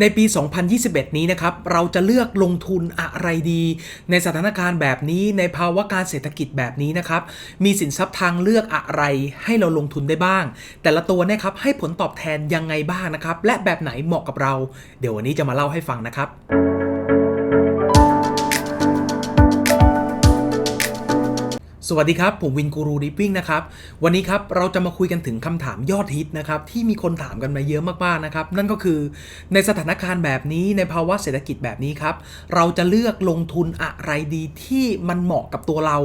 ในปี 2021 นี้นะครับ เราจะเลือกลงทุนอะไรดี ในสถานการณ์แบบนี้ ในภาวะการเศรษฐกิจแบบนี้นะครับ มีสินทรัพย์ทางเลือกอะไรให้เราลงทุนได้บ้าง แต่ละตัวนะครับให้ผลตอบแทนยังไงบ้างนะครับ และแบบไหนเหมาะกับเรา เดี๋ยววันนี้จะมาเล่าให้ฟังนะครับ สวัสดีครับ ผมวินกูรูดิปปิ้งนะครับ วันนี้ครับเราจะมาคุยกันถึงคำถามยอดฮิตนะครับ ที่มีคนถามกันมาเยอะมากๆนะครับ นั่นก็คือในสถานการณ์แบบนี้ในภาวะเศรษฐกิจแบบนี้ครับ เราจะเลือกลงทุนอะไรดีที่มันเหมาะกับตัวเรา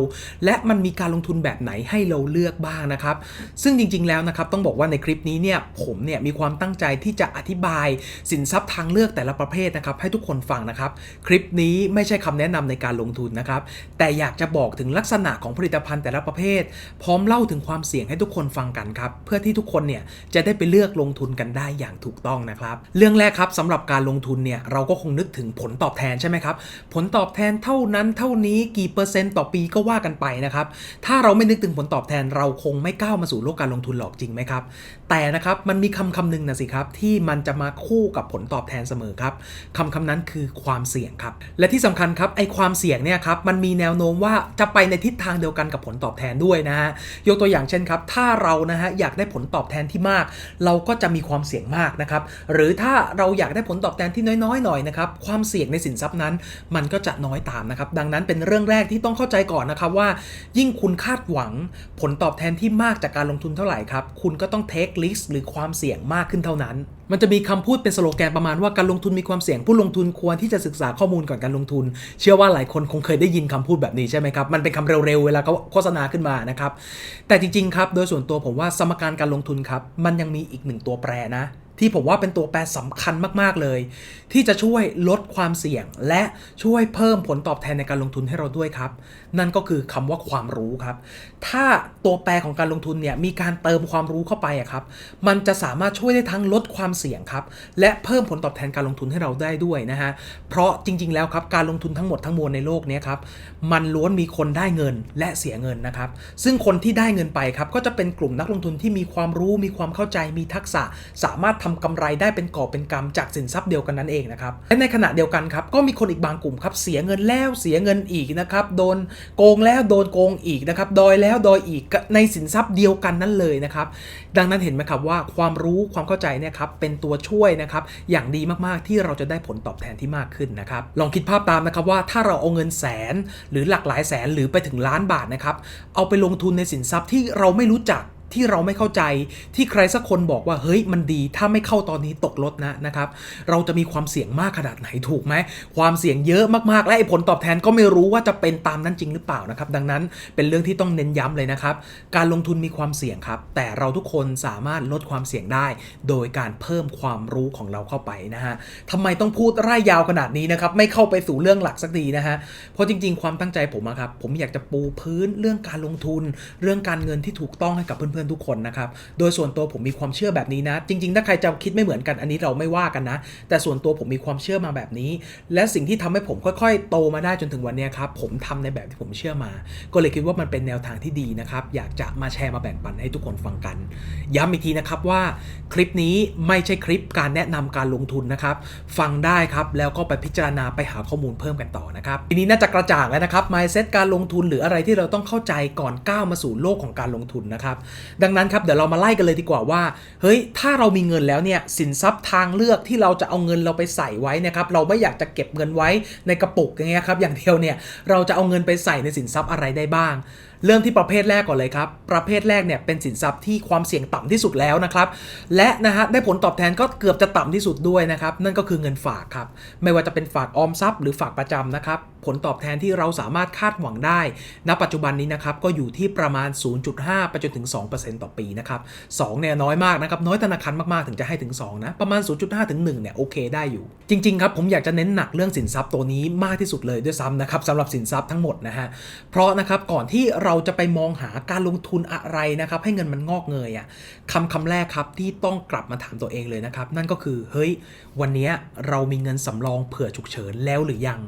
และมันมีการลงทุนแบบไหนให้เราเลือกบ้างนะครับ ซึ่งจริงๆแล้วนะครับต้องบอกว่าในคลิปนี้เนี่ยผมเนี่ยมีความตั้งใจที่จะอธิบายสินทรัพย์ทางเลือกแต่ละประเภทนะครับให้ทุกคนฟังนะครับ คลิปนี้ไม่ใช่คำแนะนำในการลงทุนนะครับแต่อยากจะบอกถึงลักษณะของผลิตตภัณฑ์แต่ละประเภท พร้อมเล่าถึงความเสี่ยงให้ทุกคนฟังกันครับ เพื่อที่ทุกคนเนี่ยจะได้ไปเลือกลงทุนกันได้อย่างถูกต้องนะครับ เรื่องแรกครับสำหรับการลงทุนเนี่ยเราก็คงนึกถึงผลตอบแทนใช่ไหมครับ ผลตอบแทนเท่านั้นเท่านี้กี่เปอร์เซ็นต์ต่อปีก็ว่ากันไปนะครับ ถ้าเราไม่นึกถึงผลตอบแทนเราคงไม่ก้าวมาสู่โลกการลงทุนหรอกจริงไหมครับ แต่นะครับมันมีคำคำหนึ่งนะสิครับที่มันจะมาคู่กับผลตอบแทนเสมอครับคำคำนั้นคือความเสี่ยงครับ และที่สำคัญครับไอความเสี่ยงเนี่ยครับมันมีแนวโน้มว่าจะไปในทิศทางเดียวกันกับผลตอบแทนด้วยนะฮะยกตัวอย่างเช่นครับ ถ้าเรานะฮะอยากได้ผลตอบแทนที่มาก เราก็จะมีความเสี่ยงมากนะครับหรือถ้าเราอยากได้ผลตอบแทนที่น้อยๆหน่อยนะครับความเสี่ยงในสินทรัพย์นั้น มันก็จะน้อยตามนะครับดังนั้นเป็นเรื่องแรกที่ต้องเข้าใจก่อนนะครับว่า ยิ่งคุณคาดหวังผลตอบแทนที่มากจากการลงทุนเท่าไหร่ครับคุณก็ต้อง take risk หรือความเสี่ยงมากขึ้นเท่านั้น มันจะมีคำพูดเป็นสโลแกนประมาณว่าการลงทุนมีความเสี่ยงผู้ลงทุนควรที่จะศึกษาข้อมูลก่อนการลงทุน เชื่อว่าหลายคนคงเคยได้ยินคำพูดแบบนี้ใช่ไหมครับ มันเป็นคำเร็วๆเวลาเขาโฆษณาขึ้นมานะครับ แต่จริงๆครับ โดยส่วนตัวผมว่าสมการการลงทุนครับ มันยังมีอีกหนึ่งตัวแปรนะ ที่ผมว่าเป็นตัวแปรสำคัญมากๆเลย ที่จะช่วยลดความเสี่ยง และช่วยเพิ่มผลตอบแทนในการลงทุนให้เราด้วยครับ นั่นก็คือคำว่าความรู้ครับ ถ้าตัวแปรของการลงทุนเนี่ยมีการเติมความรู้เข้าไปอะครับ มันจะสามารถช่วยได้ทั้งลดความเสี่ยงครับ และเพิ่มผลตอบแทนการลงทุนให้เราได้ด้วยนะฮะเพราะจริง ๆ แล้วครับการลงทุนทั้งหมดทั้งมวลในโลกนี้ครับมันล้วนมีคนได้เงินและเสียเงินนะครับ ซึ่งคนที่ได้เงินไปครับก็จะเป็นกลุ่มนักลงทุนที่มีความรู้มีความเข้าใจมีทักษะสามารถทำกำไรได้เป็นกอบเป็นกำจากสินทรัพย์เดียวกันนั่นเองนะครับและในขณะเดียวกันครับก็มีคนอีกบางกลุ่มครับเสียเงินแล้วเสียเงินอีกนะครับโดนโกงแล้วโดนโกงอีกนะครับดอยแล้วดอยอีกในสินทรัพย์เดียวกันนั่นเลยนะครับดังนั้นเห็นไหมครับว่าความรู้ความเข้าใจเนี่ยครับเป็นตัวช่วยนะครับอย่างดีมากๆที่เราจะได้ผลตอบแทนที่มากขึ้นนะครับลองคิดภาพตามนะครับว่าถ้าเราเอาเงินแสนหรือหลักหลายแสนหรือไปถึงล้านบาทนะครับเอาไปลงทุนในสินทรัพย์ที่เราไม่รู้จัก ที่เราไม่เข้าใจที่ใครสักคนบอกว่าเฮ้ยมันดี ถ้าไม่เข้าตอนนี้ตกรถนะนะครับ เราจะมีความเสี่ยงมากขนาดไหนถูกไหมความเสี่ยงเยอะมากๆ และไอ้ผลตอบแทนก็ไม่รู้ว่าจะเป็นตามนั้นจริงหรือเปล่านะครับ ดังนั้นเป็นเรื่องที่ต้องเน้นย้ำเลยนะครับ การลงทุนมีความเสี่ยงครับ แต่เราทุกคนสามารถลดความเสี่ยงได้ โดยการเพิ่มความรู้ของเราเข้าไปนะฮะทำไมต้องพูดร่ายยาวขนาดนี้นะครับไม่เข้าไปสู่เรื่องหลักสักทีนะฮะเพราะจริง ๆ ความตั้งใจผมครับผมอยากจะปูพื้นเรื่องการลงทุน เรื่องการเงินที่ถูกต้องให้กับเพื่อนๆทุกคนนะครับ โดยส่วนตัวผมมีความเชื่อแบบนี้นะ จริง ๆ ถ้าใครจะคิดไม่เหมือนกันอันนี้เราไม่ว่ากันนะ แต่ส่วนตัวผมมีความเชื่อมาแบบนี้ และสิ่งที่ทำให้ผมค่อย ๆ โตมาได้จนถึงวันนี้ครับ ผมทำในแบบที่ผมเชื่อมา ก็เลยคิดว่ามันเป็นแนวทางที่ดีนะครับ อยากจะมาแชร์มาแบ่งปันให้ทุกคนฟังกัน ย้ำอีกทีนะครับว่าคลิปนี้ไม่ใช่คลิปการแนะนำการลงทุนนะครับ ฟังได้ครับแล้วก็ไปพิจารณาไปหาข้อมูลเพิ่มกันต่อนะครับทีนี้น่าจะกระจ่างแล้วนะครับ mindset การลงทุนหรืออะไรที่เราต้องเข้าใจก่อนก้าวมาสู่โลกของการลงทุนนะครับดังนั้นครับเดี๋ยวเรามาไล่กันเลยดีกว่าว่า เฮ้ย ถ้าเรามีเงินแล้วเนี่ยสินทรัพย์ทางเลือกที่เราจะเอาเงินเราไปใส่ไว้นะครับเราไม่อยากจะเก็บเงินไว้ในกระปุกอย่างเงี้ยครับอย่างเดียวเนี่ยเราจะเอาเงินไปใส่ในสินทรัพย์อะไรได้บ้าง เริ่มที่ประเภทแรกก่อนเลยครับ ประเภทแรกเนี่ยเป็นสินทรัพย์ที่ความเสี่ยงต่ำที่สุดแล้วนะครับ และนะฮะได้ผลตอบแทนก็เกือบจะต่ำที่สุดด้วยนะครับ นั่นก็คือเงินฝากครับ ไม่ว่าจะเป็นฝากออมทรัพย์หรือฝากประจำนะครับ ผลตอบแทนที่เราสามารถคาดหวังได้ ณ ปัจจุบันนี้นะครับก็อยู่ที่ประมาณ 0.5ไปจนถึง 2%ต่อปีนะครับ2เนี่ยน้อยมากนะครับ น้อยธนาคารมากๆถึงจะให้ถึง2นะประมาณ 0.5ถึง1เนี่ยโอเคได้อยู่จจริงๆครับผมอยากจะเน้นหนักเรื่องสินทรัพย์ตัวนี้มากที่สุดเลยด้วยซ้ำนะครับสำหรับสินทรัพย์ทั้งหมดนะฮะเพราะนะครับก่อนที่เราราจะไปมองหาการลงทุนอะไรนะครับ ให้เงินมันงอกเงยอะคำคำแรกครับที่ต้องกลับมาถามตัวเองเลยนะครับ นั่นก็คือเฮ้ยวันนี้เรามีเงินสำรองเผื่อฉุกเฉินแล้วหรือยัง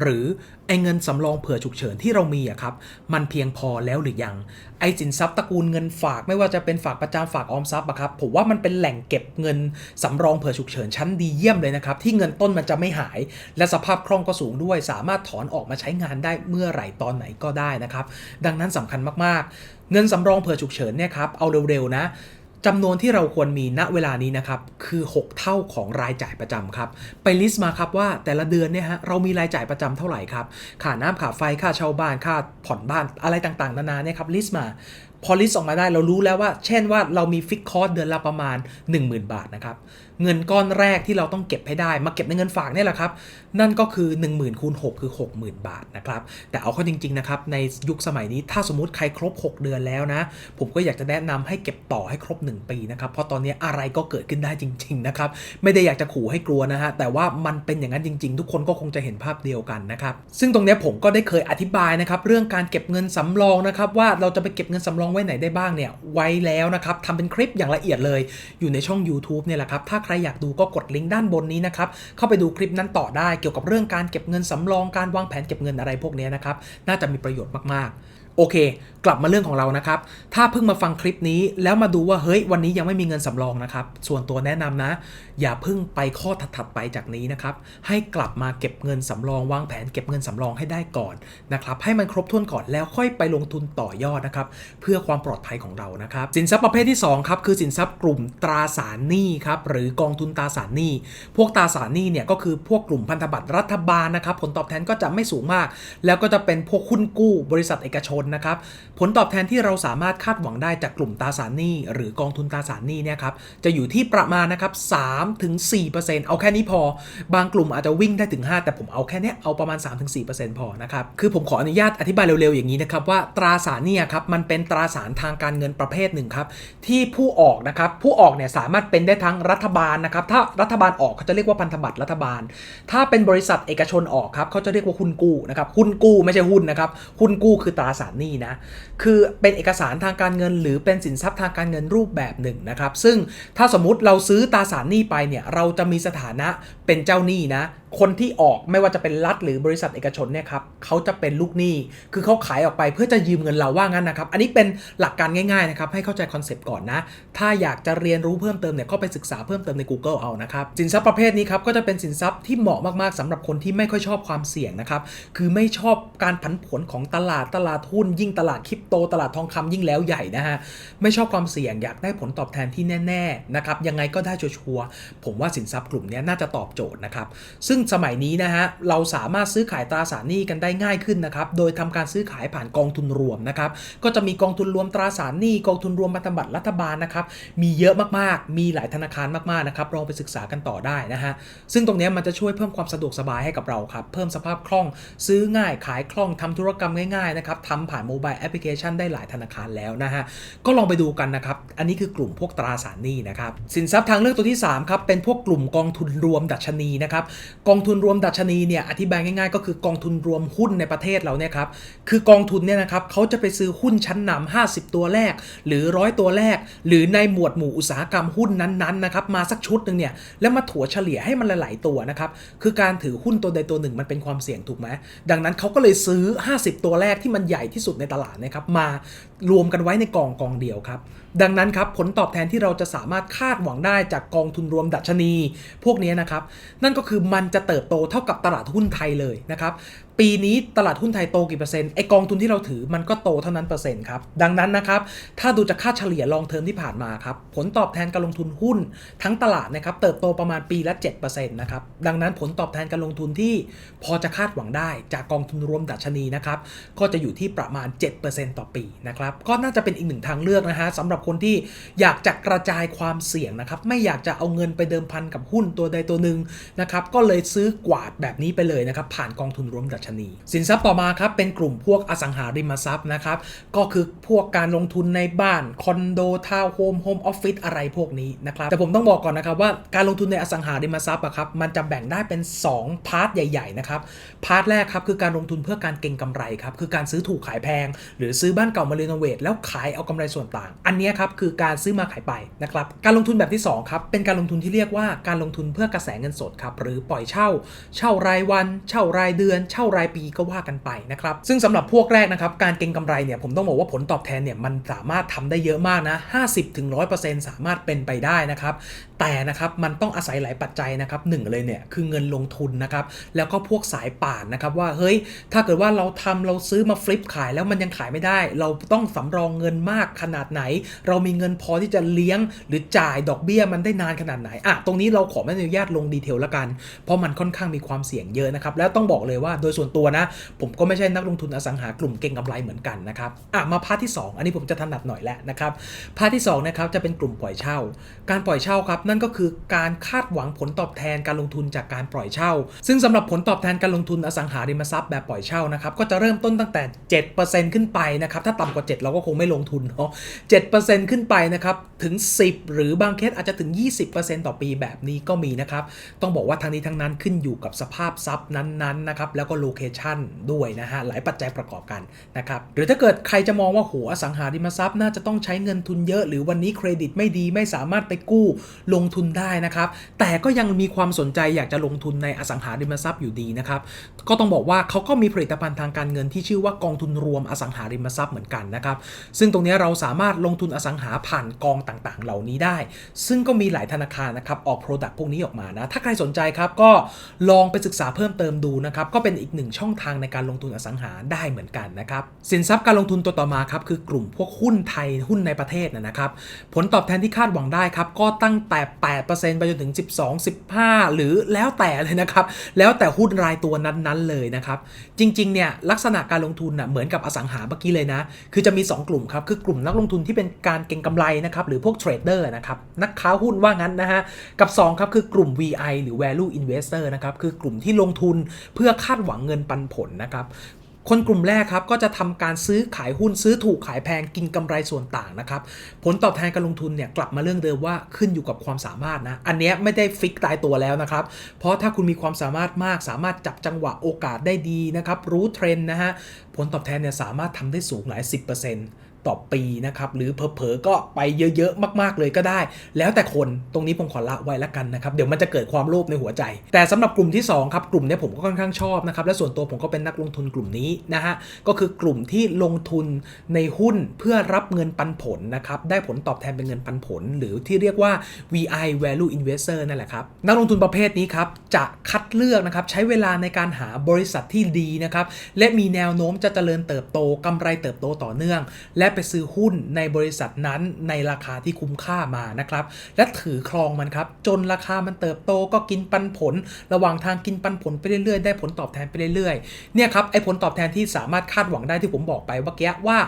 หรือไอ้เงินสำรองเผื่อฉุกเฉินที่เรามีอะครับมันเพียงพอแล้วหรือยัง ไอ้สินทรัพย์ตระกูลเงินฝากไม่ว่าจะเป็นฝากประจำฝากออมทรัพย์อะครับผมว่ามันเป็นแหล่งเก็บเงินสำรองเผื่อฉุกเฉินชั้นดีเยี่ยมเลยนะครับที่เงินต้นมันจะไม่หาย และสภาพคล่องก็สูงด้วย สามารถถอนออกมาใช้งานได้เมื่อไหร่ตอนไหนก็ได้นะครับ ดังนั้นสำคัญมากๆ เงินสำรองเผื่อฉุกเฉินเนี่ยครับเอาเร็วๆนะจำนวนที่เราควรมีณเวลานี้นะครับคือ 6 เท่าของรายจ่ายประจำครับ ไปลิสต์มาครับว่าแต่ละเดือนเนี่ยฮะเรามีรายจ่ายประจำเท่าไหร่ครับค่าน้ำค่าไฟค่าเช่าบ้านค่าผ่อนบ้านอะไรต่างๆ นานาเนี่ยครับลิสต์มาพอลิสต์ออกมาได้เรารู้แล้วว่า เช่นว่าเรามีฟิกคอร์สเดือนละประมาณ 10,000 บาทนะครับ เงินก้อนแรกที่เราต้องเก็บให้ได้มาเก็บในเงินฝากนี่แหละครับ นั่นก็คือ 10,000คูณ6คือ 60,000 บาทนะครับ แต่เอาเข้าจริง ๆ นะครับ ในยุคสมัยนี้ถ้าสมมติใครครบ 6 เดือนแล้วนะ ผมก็อยากจะแนะนำให้เก็บต่อให้ครบ 1 ปีนะครับ เพราะตอนนี้อะไรก็เกิดขึ้นได้จริง ๆ นะครับ ไม่ได้อยากจะขู่ให้กลัวนะฮะแต่ว่ามันเป็นอย่างนั้นจริง ๆ ทุกคนก็คงจะเห็นภาพเดียวกันนะครับซึ่งตรงนี้ผมก็ได้เคยอธิบายนะครับเรื่องการเก็บเงินสำรองนะครับว่าเราจะไปเก็บเงินสำรองไว้ไหนได้บ้างเนี่ยไว้แล้วนะครับทำเป็นคลิปอย่างละเอียดเลยอยู่ในช่อง YouTube เนี่ยแหละครับถ้าใครรอยากดูก็กดลิงก์ด้านบนนี้นะครับ เข้าไปดูคลิปนั้นต่อได้เกี่ยวกับเรื่องการเก็บเงินสำรองการวางแผนเก็บเงินอะไรพวกนี้นะครับ น่าจะมีประโยชน์มากๆ โอเค กลับมาเรื่องของเรานะครับ ถ้าเพิ่งมาฟังคลิปนี้แล้วมาดูว่าเฮ้ยวันนี้ยังไม่มีเงินสำรองนะครับ ส่วนตัวแนะนำนะ อย่าเพิ่งไปข้อถัดๆไปจากนี้นะครับ ให้กลับมาเก็บเงินสำรองวางแผนเก็บเงินสำรองให้ได้ก่อนนะครับ ให้มันครบถ้วนก่อนแล้วค่อยไปลงทุนต่อยอดนะครับ เพื่อความปลอดภัยของเรานะครับ สินทรัพย์ประเภทที่2ครับคือสินทรัพย์กลุ่มตราสารหนี้ครับหรือกองทุนตราสารหนี้ พวกตราสารหนี้เนี่ยก็คือพวกกลุ่มพันธบัตรรัฐบาลนะครับ ผลตอบแทนก็จะไม่สูงมาก แล้วก็จะเป็นพวกหุ้นกู้บริษัทเอกชนนะครับ ผลตอบแทนที่เราสามารถคาดหวังได้จากกลุ่มตราสารหนี้ หรือกองทุนตราสารหนี้เนี่ยครับ จะอยู่ที่ประมาณนะครับ3ถึง4%เอาแค่นี้พอ บางกลุ่มอาจจะวิ่งได้ถึง 5 แต่ผมเอาแค่นี้เอาประมาณ 3-4%พอนะครับ คือผมขออนุญาตอธิบายเร็วๆอย่างนี้นะครับว่าตราสารหนี้ครับมันเป็นตราสารทางการเงินประเภทหนึ่งครับที่ผู้ออกนะครับผู้ออกเนี่ยสามารถเป็นได้ทั้งรัฐบาลนะครับถ้ารัฐบาลออกเขาจะเรียกว่าพันธบัตรรัฐบาล ถ้าเป็นบริษัทเอกชนออกครับเขาจะเรียกว่าหุ้นกู้นะครับหุ้นกู้ไม่ใช่หุ้นนะครับหุ้นกู้คือตราสารหนี้นะ คือเป็นเอกสารทางการเงิน หรือเป็นสินทรัพย์ทางการเงินรูปแบบหนึ่งนะครับ ซึ่งถ้าสมมติเราซื้อตราสารหนี้ไปเนี่ย เราจะมีสถานะเป็นเจ้าหนี้นะ คนที่ออกไม่ว่าจะเป็นรัฐหรือบริษัทเอกชนเนี่ยครับเขาจะเป็นลูกหนี้ คือเขาขายออกไปเพื่อจะยืมเงินเราว่างั้นนะครับ อันนี้เป็นหลักการง่ายๆนะครับ ให้เข้าใจคอนเซปต์ก่อนนะ ถ้าอยากจะเรียนรู้เพิ่มเติมเนี่ยก็ไปศึกษาเพิ่มเติมใน Google เอานะครับ สินทรัพย์ประเภทนี้ครับก็จะเป็นสินทรัพย์ที่เหมาะมากๆสำหรับคนที่ไม่ค่อยชอบความเสี่ยงนะครับ คือไม่ชอบการผันผวนของตลาดตลาดหุ้นยิ่งตลาดคริปโต ตลาดทองคำยิ่งแล้วใหญ่นะฮะ ไม่ชอบความเสี่ยงอยากได้ผลตอบแทนที่แน่ ๆนะครับ ยังไงก็ได้ชัวร์ผมว่าสินทรัพย์กลุ่มนี้น่าจะตอบโจทย์นะครับซึ่งงสมัยนี้นะฮะเราสามารถซื้อขายตราสารหนี้กันได้ง่ายขึ้นนะครับโดยทำการซื้อขายผ่านกองทุนรวมนะครับก็จะมีกองทุนรวมตราสารหนี้กองทุนรวมพันธบัตรรัฐบาลนะครับมีเยอะมากๆ มีหลายธนาคารมากๆนะครับลองไปศึกษากันต่อได้นะฮะซึ่งตรงนี้มันจะช่วยเพิ่มความสะดวกสบายให้กับเราครับเพิ่มสภาพคล่องซื้อง่ายขายคล่องทำธุรกรรมง่ายๆนะครับทำผ่านโมบายแอปพลิเคชันได้หลายธนาคารแล้วนะฮะก็ลองไปดูกันนะครับอันนี้คือกลุ่มพวกตราสารหนี้นะครับสินทรัพย์ทางเลือกตัวที่3ครับเป็นพวกกลุ่มกองทุนรวมดัชนีนะครับกองทุนรวมดัชนีเนี่ยอธิบายง่ายๆ ก็คือกองทุนรวมหุ้นในประเทศเราเนี่ยครับคือกองทุนเนี่ยนะครับเขาจะไปซื้อหุ้นชั้นนำ50 ตัวแรก หรือร้อยตัวแรก หรือในหมวดหมู่อุตสาหกรรมหุ้นนั้นๆนะครับมาสักชุดหนึ่งเนี่ยแล้วมาถัวเฉลี่ยให้มันหลายๆตัวนะครับคือการถือหุ้นตัวใดตัวหนึ่งมันเป็นความเสี่ยงถูกไหมดังนั้นเขาก็เลยซื้อ 50 ตัวแรกที่มันใหญ่ที่สุดในตลาดนะครับมารวมกันไว้ในกองกองเดียวครับดังนั้นครับผลตอบแทนที่เราจะสามารถคาดหวังได้จากกองทุนรวมดัชนี พวกนี้นะครับ นั่นก็คือมันจะเติบโตเท่ากับตลาดหุ้นไทยเลยนะครับ ปีนี้ตลาดหุ้นไทยโตกี่เปอร์เซ็นต์ไอกองทุนที่เราถือมันก็โตเท่านั้นเปอร์เซ็นต์ครับ ดังนั้นนะครับ ถ้าดูจากค่าเฉลี่ยลองเทอมที่ผ่านมาครับ ผลตอบแทนการลงทุนหุ้นทั้งตลาดนะครับ เติบโตประมาณปีละ7%นะครับ ดังนั้นผลตอบแทนการลงทุนที่พอจะคาดหวังได้จากกองทุนรวมดัชนีนะครับ ก็จะอยู่ที่ประมาณ 7%ต่อปีนะครับ ก็น่าจะเป็นอีกหนึ่งทางเลือกนะฮะสำหรับคนที่อยากจะกระจายความเสี่ยงนะครับ ไม่อยากจะเอาเงินไปเดิมพันกับหุ้นตัวใดตัวหนึ่งนะครับ ก็เลยซื้อกวาดแบบนี้ไปเลยนะครับ ผ่านกองทุนรวมดัชนี สินทรัพย์ต่อมาครับเป็นกลุ่มพวกอสังหาริมทรัพย์นะครับ ก็คือพวกการลงทุนในบ้านคอนโดทาวน์โฮมโฮมออฟฟิศอะไรพวกนี้นะครับ แต่ผมต้องบอกก่อนนะครับว่าการลงทุนในอสังหาริมทรัพย์อะครับมันจะแบ่งได้เป็น 2 พาร์ทใหญ่ๆนะครับ พาร์ทแรกครับคือการลงทุนเพื่อการเก็งกำไรครับคือการซื้อถูกขายแพง หรือซื้อบ้านเก่ามารีโนเวทแล้วขายเอากำไรส่วนต่าง อันนี้ครับคือการซื้อมาขายไปนะครับ การลงทุนแบบที่สองครับเป็นการลงทุนที่เรียกว่าการลงทุนเพื่อกระแสเงินสดครับหรือปล่อยเช่า เช่ารายวัน เช่ารายเดือน เช่ารายายปีก็ว่ากันไปนะครับ ซึ่งสำหรับพวกแรกนะครับ การเก็งกำไรเนี่ยผมต้องบอกว่าผลตอบแทนเนี่ยมันสามารถทำได้เยอะมากนะ 50-100%สามารถเป็นไปได้นะครับ แต่นะครับมันต้องอาศัยหลายปัจจัยนะครับหนึ่งเลยเนี่ยคือเงินลงทุนนะครับแล้วก็พวกสายป่านนะครับว่าเฮ้ยถ้าเกิดว่าเราทำเราซื้อมาฟลิปขายแล้วมันยังขายไม่ได้ เราต้องสำรองเงินมากขนาดไหน เรามีเงินพอที่จะเลี้ยง หรือจ่ายดอกเบี้ยมันได้นานขนาดไหนอะตรงนี้เราขอไม่อนุญาตลงดีเทลละกัน เพราะมันค่อนข้างมีความเสี่ยงเยอะนะครับแล้วต้องบอกเลยว่าโดยส่วนตัวนะ ผมก็ไม่ใช่นักลงทุนอสังหากลุ่มเก่งกำไรเหมือนกันนะครับอะมาพาร์ทที่ 2 อันนี้ผมจะถนัดหน่อยแล้วนะครับพาร์ทที่2นะครับจะเป็นกลุ่มปล่อยเช่า การปล่อยเช่าครับนั่นก็คือการคาดหวังผลตอบแทนการลงทุนจากการปล่อยเช่า ซึ่งสำหรับผลตอบแทนการลงทุนอสังหาริมทรัพย์แบบปล่อยเช่านะครับก็จะเริ่มต้นตั้งแต่ 7%ขึ้นไปนะครับถ้าต่ำกว่า 7 เราก็คงไม่ลงทุนเนาะ7%ขึ้นไปนะครับถึง 10 หรือบางเคสอาจจะถึง 20%ต่อปีแบบนี้ก็มีนะครับต้องบอกว่าทั้งนี้ทั้งนั้นขึ้นอยู่กับสภาพทรัพย์นั้นๆนะครับแล้วก็โลเคชันด้วยนะฮะหลายปัจจัยประกอบกันนะครับหรือถ้าเกิดใครจะมองว่าโหอสังหาริมทรัพย์น่าจะต้องใช้เงินทุนเยอะ หรือวันนี้เครดิตไม่ดีไม่สามารถไปกู้ลงงทุนได้นะครับ แต่ก็ยังมีความสนใจอยากจะลงทุนในอสังหาริมทรัพย์อยู่ดีนะครับ ก็ต้องบอกว่าเขาก็มีผลิตภัณฑ์ทางการเงินที่ชื่อว่ากองทุนรวมอสังหาริมทรัพย์เหมือนกันนะครับ ซึ่งตรงนี้เราสามารถลงทุนอสังหาผ่านกองต่างๆ เหล่านี้ได้ ซึ่งก็มีหลายธนาคารนะครับออกโปรดักต์พวกนี้ออกมานะ ถ้าใครสนใจครับก็ลองไปศึกษาเพิ่มเติมดูนะครับ ก็เป็นอีกหนึ่งช่องทางในการลงทุนอสังหาได้เหมือนกันนะครับ สินทรัพย์การลงทุนตัวต่อมาครับคือกลุ่มพวกหุ้นไทยหุ้นในประเทศนะนะครับ ผลตอบแทนที่คาดหวังได้ครับก็ตั้งแต่8%ไปจนถึง 12 15 หรือแล้วแต่เลยนะครับ แล้วแต่หุ้นรายตัวนั้นๆเลยนะครับ จริงๆเนี่ยลักษณะการลงทุนน่ะเหมือนกับอสังหาเมื่อกี้เลยนะ คือจะมี 2 กลุ่มครับ คือกลุ่มนักลงทุนที่เป็นการเก็งกำไรนะครับ หรือพวกเทรดเดอร์นะครับ นักค้าหุ้นว่างั้นนะฮะ กับ 2 ครับคือกลุ่ม VI หรือ Value Investor นะครับ คือกลุ่มที่ลงทุนเพื่อคาดหวังเงินปันผลนะครับ คนกลุ่มแรกครับก็จะทำการซื้อขายหุ้นซื้อถูกขายแพงกินกำไรส่วนต่างนะครับผลตอบแทนการลงทุนเนี่ยกลับมาเรื่องเดิมว่าขึ้นอยู่กับความสามารถนะอันนี้ไม่ได้ฟิกตายตัวแล้วนะครับเพราะถ้าคุณมีความสามารถมาก สามารถจับจังหวะโอกาสได้ดีนะครับรู้เทรนด์นะฮะผลตอบแทนเนี่ยสามารถทำได้สูงหลาย 10% ต่อปีนะครับหรือเผลอๆก็ไปเยอะๆมากๆเลยก็ได้ แล้วแต่คนตรงนี้ผมขอละไว้ล้วกันนะครับเดี๋ยวมันจะเกิดความโลภในหัวใจ แต่สำหรับกลุ่มที่สองครับกลุ่มเนี้ยผมก็ค่อนข้างชอบนะครับและส่วนตัวผมก็เป็นนักลงทุนกลุ่มนี้นะฮะก็คือกลุ่มที่ลงทุนในหุ้นเพื่อรับเงินปันผลนะครับได้ผลตอบแทนเป็นเงินปันผล หรือที่เรียกว่า VI Value Investor นั่นแหละครับนักลงทุนประเภทนี้ครับจะคัดเลือกนะครับใช้เวลาในการหาบริษัทที่ดีนะครับและมีแนวโน้มจะเจริญเติบโตกำไรเติบโตต่อเนื่อง และไปซื้อหุ้นในบริษัทนั้นในราคาที่คุ้มค่ามานะครับ และถือครองมันครับ จนราคามันเติบโตก็กินปันผล ระหว่างทางกินปันผลไปเรื่อยๆ ได้ผลตอบแทนไปเรื่อยๆ เนี่ยครับไอ้ผลตอบแทนที่สามารถคาดหวังได้ที่ผมบอกไปว่าแกว่า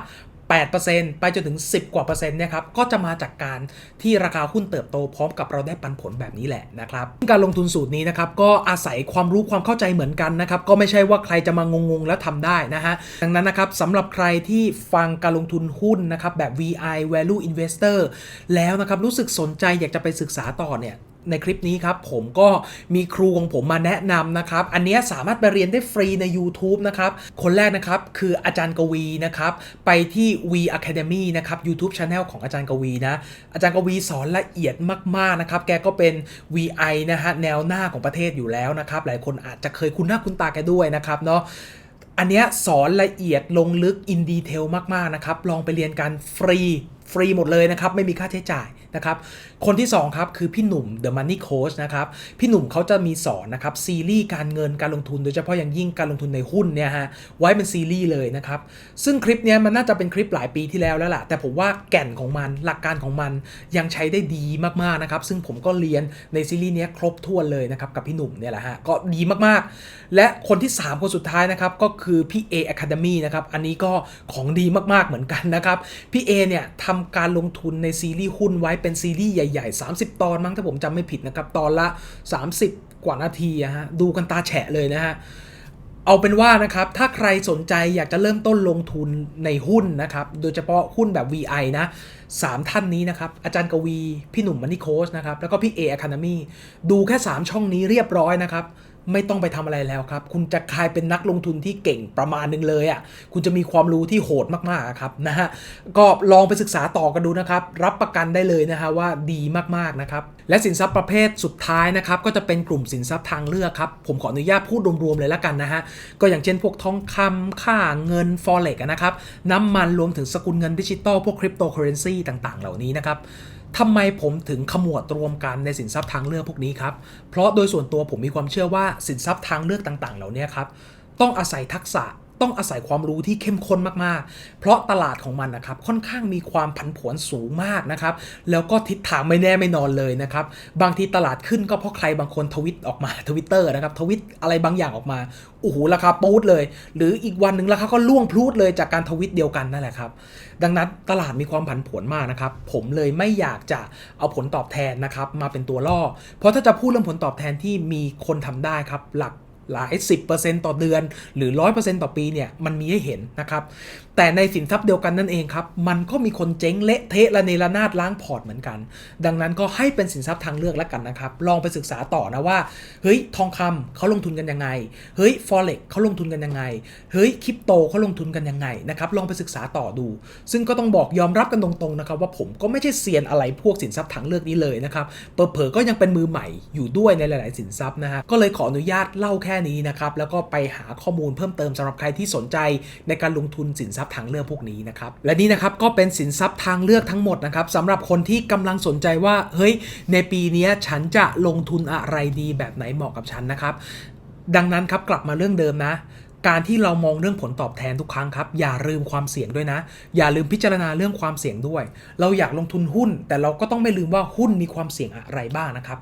8%ไปจนถึง 10 กว่าเปอร์เซ็นต์เนี่ยครับก็จะมาจากการที่ราคาหุ้นเติบโตพร้อมกับเราได้ปันผลแบบนี้แหละนะครับการลงทุนสูตรนี้นะครับก็อาศัยความรู้ความเข้าใจเหมือนกันนะครับก็ไม่ใช่ว่าใครจะมางงๆแล้วทำได้นะฮะดังนั้นนะครับสำหรับใครที่ฟังการลงทุนหุ้นนะครับแบบ VI Value Investor แล้วนะครับรู้สึกสนใจอยากจะไปศึกษาต่อเนี่ย ในคลิปนี้ครับผมก็มีครูของผมมาแนะนำนะครับ อันนี้สามารถไปเรียนได้ฟรีใน YouTube นะครับ คนแรกนะครับคืออาจารย์กวีนะครับ ไปที่ V Academy นะครับ YouTube Channel ของอาจารย์กวีนะ อาจารย์กวีสอนละเอียดมาก ๆ นะครับ แกก็เป็น VI นะฮะแนวหน้าของประเทศอยู่แล้วนะครับ หลายคนอาจจะเคยคุ้นหน้าคุ้นตาแกด้วยนะครับเนาะอันเนี้ยสอนละเอียดลงลึกอินดีเทลมาก ๆ นะครับ ลองไปเรียนกันฟรีฟรีหมดเลยนะครับ ไม่มีค่าใช้จ่าย นะครับ คนที่ 2 ครับ คือพี่หนุ่ม The Money Coach นะครับ พี่หนุ่มเขาจะมีสอนนะครับ ซีรีส์การเงินการลงทุนโดยเฉพาะอย่างยิ่งการลงทุนในหุ้นเนี่ยฮะไว้เป็นซีรีส์เลยนะครับ ซึ่งคลิปเนี้ยมันน่าจะเป็นคลิปหลายปีที่แล้วแล้วล่ะ แต่ผมว่าแก่นของมันหลักการของมันยังใช้ได้ดีมากๆนะครับ ซึ่งผมก็เรียนในซีรีส์นี้ครบถ้วนเลยนะครับกับพี่หนุ่มเนี่ยแหละฮะก็ดีมากๆ และคนที่ 3 คนสุดท้ายนะครับก็คือพี่ A Academy นะครับอันนี้ก็ของดีมากๆเหมือนกันนะครับพี่เอเนี่ยทำการลงทุนในซีรีส์หุ้นไว้เป็นซีรีส์ใหญ่ๆ 30 ตอนมั้งถ้าผมจำไม่ผิดนะครับ ตอนละ 30 กว่านาทีอะฮะดูกันตาแฉะเลยนะฮะเอาเป็นว่านะครับ ถ้าใครสนใจอยากจะเริ่มต้นลงทุนในหุ้นนะครับ โดยเฉพาะหุ้นแบบ VI นะสามท่านนี้นะครับ อาจารย์กวี พี่หนุ่มมันนี่โค้ชนะครับ แล้วก็พี่เออะคา d มีดูแค่ 3 ช่องนี้เรียบร้อยนะครับ ไม่ต้องไปทำอะไรแล้วครับ คุณจะกลายเป็นนักลงทุนที่เก่งประมาณหนึงเลยอะ่ะ คุณจะมีความรู้ที่โหดมากๆครับนะฮะ ก็ลองไปศึกษาต่อกันดูนะครับ รับประกันได้เลยนะฮะว่าดีมากๆนะครับและสินทรัพย์ประเภทสุดท้ายนะครับก็จะเป็นกลุ่มสินทรัพย์ทางเลือกครับ ผมขออนุญาตพูดรวมๆเลยละกันนะฮะ ก็อย่างเช่นพวกทองคำค่าเงิน forex อะนะครับ น้ำมันรวมถึงสกุลเงินดิจิตอลพวกคริปโตเคอเรนซีต่างๆ เหล่านี้นะครับทำไมผมถึงขมวดรวมกันในสินทรัพย์ทางเลือกพวกนี้ครับ เพราะโดยส่วนตัวผมมีความเชื่อว่าสินทรัพย์ทางเลือกต่าง ๆ เหล่านี้ครับต้องอาศัยทักษะ ต้องอาศัยความรู้ที่เข้มข้นมากๆ เพราะตลาดของมันนะครับค่อนข้างมีความผันผวนสูงมากนะครับแล้วก็ทิศทางไม่แน่ไม่นอนเลยนะครับบางทีตลาดขึ้นก็เพราะใครบางคนทวิตออกมาทวิตเตอร์นะครับทวิตอะไรบางอย่างออกมาโอ้โหราคาปูดเลย หรืออีกวันหนึ่งราคาก็ล่วงพลูดเลยจากการทวิตเดียวกันนั่นแหละครับดังนั้นตลาดมีความผันผวนมากนะครับผมเลยไม่อยากจะเอาผลตอบแทนนะครับมาเป็นตัวล่อ เพราะถ้าจะพูดเรื่องผลตอบแทนที่มีคนทำได้ครับหลัก หลาย 10%ต่อเดือน หรือ 100%ต่อปีเนี่ยมันมีให้เห็นนะครับแต่ในสินทรัพย์เดียวกันนั่นเองครับมันก็มีคนเจ๊งเละเทะระเนระนาดล้างพอร์ตเหมือนกัน ดังนั้นก็ให้เป็นสินทรัพย์ทางเลือกแล้วกันนะครับลองไปศึกษาต่อนะว่าเฮ้ยทองคำเขาลงทุนกันยังไงเฮ้ย forex เขาลงทุนกันยังไงเฮ้ยคริปโตเขาลงทุนกันยังไงนะครับลองไปศึกษาต่อดู ซึ่งก็ต้องบอกยอมรับกันตรงๆนะครับว่าผมก็ไม่ใช่เซียนอะไรพวกสินทรัพย์ทางเลือกนี้เลยนะครับเผลอๆก็ยังเป็นมือใหม่อยู่ด้วยในหลาย ๆ สินทรัพย์นะฮะก็เลยขออนุญาตเล่าแค่นี้นะครับแล้วก็ไปหาข้อมูลเพิ่มเติมสำหรับใครที่สนใจในการลงทุนสินทรัพย์ทางเลือกพวกนี้นะครับและนี่นะครับก็เป็นสินทรัพย์ทางเลือกทั้งหมดนะครับสำหรับคนที่กำลังสนใจว่าเฮ้ยในปีนี้ฉันจะลงทุนอะไรดีแบบไหนเหมาะกับฉันนะครับดังนั้นครับกลับมาเรื่องเดิมนะการที่เรามองเรื่องผลตอบแทนทุกครั้งครับ อย่าลืมความเสี่ยงด้วยนะ อย่าลืมพิจารณาเรื่องความเสี่ยงด้วย เราอยากลงทุนหุ้น แต่เราก็ต้องไม่ลืมว่าหุ้นมีความเสี่ยงอะไรบ้างนะครับ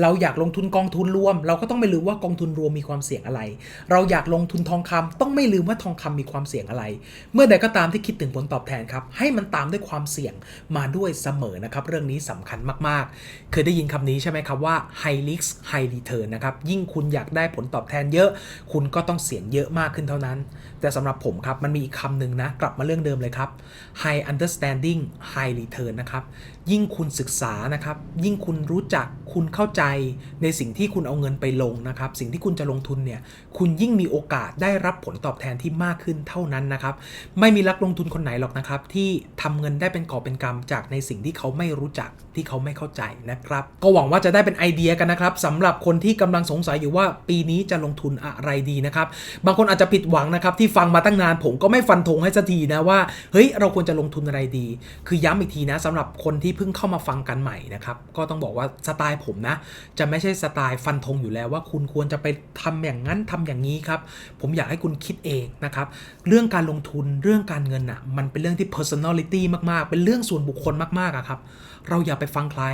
เราอยากลงทุนกองทุนรวม เราก็ต้องไม่ลืมว่ากองทุนรวมมีความเสี่ยงอะไร เราอยากลงทุนทองคำต้องไม่ลืมว่าทองคำมีความเสี่ยงอะไร เมื่อใดก็ตามที่คิดถึงผลตอบแทนครับให้มันตามด้วยความเสี่ยงมาด้วยเสมอนะครับเรื่องนี้สำคัญมากๆ เคยได้ยินคำนี้ใช่ไหมครับว่า high risk high return นะครับยิ่งคุณอยากได้ผลตอบแทนเยอะ คุณก็ต้องเสี่ยงเยอะมากขึ้นเท่านั้น แต่สำหรับผมครับมันมีอีกคำหนึ่งนะกลับมาเรื่องเดิมเลยครับ high understanding high return นะครับยิ่งคุณศึกษานะครับ ยิ่งคุณรู้จักคุณเข้าใจในสิ่งที่คุณเอาเงินไปลงนะครับ สิ่งที่คุณจะลงทุนเนี่ย คุณยิ่งมีโอกาสได้รับผลตอบแทนที่มากขึ้นเท่านั้นนะครับ ไม่มีนักลงทุนคนไหนหรอกนะครับ ที่ทำเงินได้เป็นกอบเป็นกำจากในสิ่งที่เขาไม่รู้จักที่เขาไม่เข้าใจนะครับ ก็หวังว่าจะได้เป็นไอเดียกันนะครับสำหรับคนที่กำลังสงสัยอยู่ว่าปีนี้จะลงทุนอะไรดีนะครับ บางคนอาจจะผิดหวังนะครับที่ฟังมาตั้งนานผมก็ไม่ฟันธงให้สักทีนะว่าเฮ้ยเราควรจะลงทุนอะไรดี คือย้ำอีกทีนะสำหรับคนที่เพิ่งเข้ามาฟังกันใหม่นะครับก็ต้องบอกว่าสไตล์ผมนะ จะไม่ใช่สไตล์ฟันธงอยู่แล้วว่าคุณควรจะไปทำอย่างนั้นทำอย่างนี้ครับผมอยากให้คุณคิดเองนะครับเรื่องการลงทุนเรื่องการเงินอะมันเป็นเรื่องที่ personality มากๆ เป็นเรื่องส่วนบุคคลมากๆอะครับ เราอย่าไปฟังใคร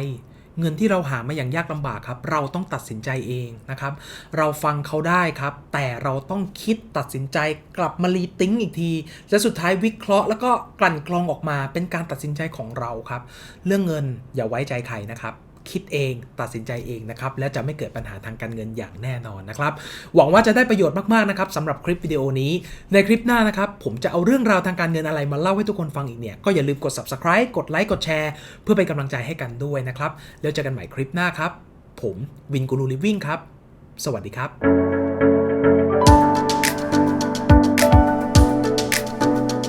เงินที่เราหามาอย่างยากลำบากครับ เราต้องตัดสินใจเองนะครับ เราฟังเขาได้ครับ แต่เราต้องคิดตัดสินใจกลับมารีติ้งอีกที และสุดท้ายวิเคราะห์แล้วก็กลั่นกรองออกมาเป็นการตัดสินใจของเราครับ เรื่องเงินอย่าไว้ใจใครนะครับ คิดเอง ตัดสินใจเองนะครับ และจะไม่เกิดปัญหาทางการเงินอย่างแน่นอนนะครับ หวังว่าจะได้ประโยชน์มากๆนะครับสำหรับคลิปวิดีโอนี้ ในคลิปหน้านะครับ ผมจะเอาเรื่องราวทางการเงินอะไรมาเล่าให้ทุกคนฟังอีกเนี่ย ก็อย่าลืมกด subscribe กดไลค์ กดแชร์ เพื่อเป็นกำลังใจให้กันด้วยนะครับ แล้วเจอกันใหม่คลิปหน้าครับ ผมวินกูรูลิฟวิ่งครับ สวัสดีครับ